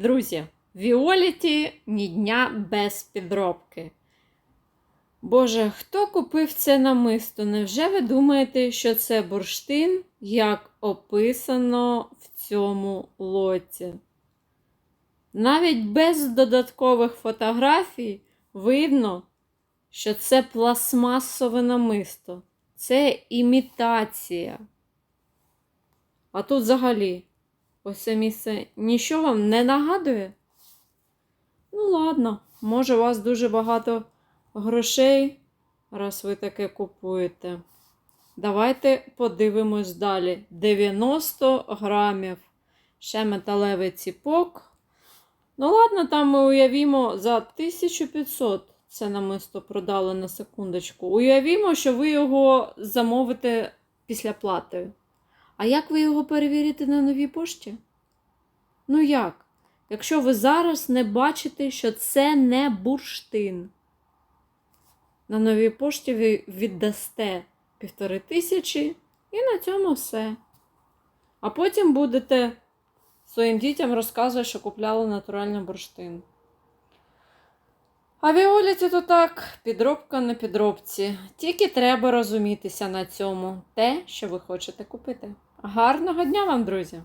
Друзі, Віоліті ні дня без підробки. Боже, хто купив це намисто? Невже ви думаєте, що це бурштин, як описано в цьому лоті? Навіть без додаткових фотографій видно, що це пластмасове намисто. Це імітація. А тут взагалі ось це місце нічого вам не нагадує? Ну, ладно, може, у вас дуже багато грошей, раз ви таке купуєте. Давайте подивимось далі. 90 грамів. Ще металевий ціпок. Ну, ладно, там ми уявімо за 1500 це намисто продали на секундочку. Уявімо, що ви його замовите після плати. А як ви його перевірите на новій пошті? Ну як? Якщо ви зараз не бачите, що це не бурштин. На новій пошті ви віддасте півтори тисячі і на цьому все. А потім будете своїм дітям розказувати, що купляли натуральний бурштин. А Віоліті то так, підробка на підробці. Тільки треба розумітися на цьому те, що ви хочете купити. Гарного дня вам, друзі!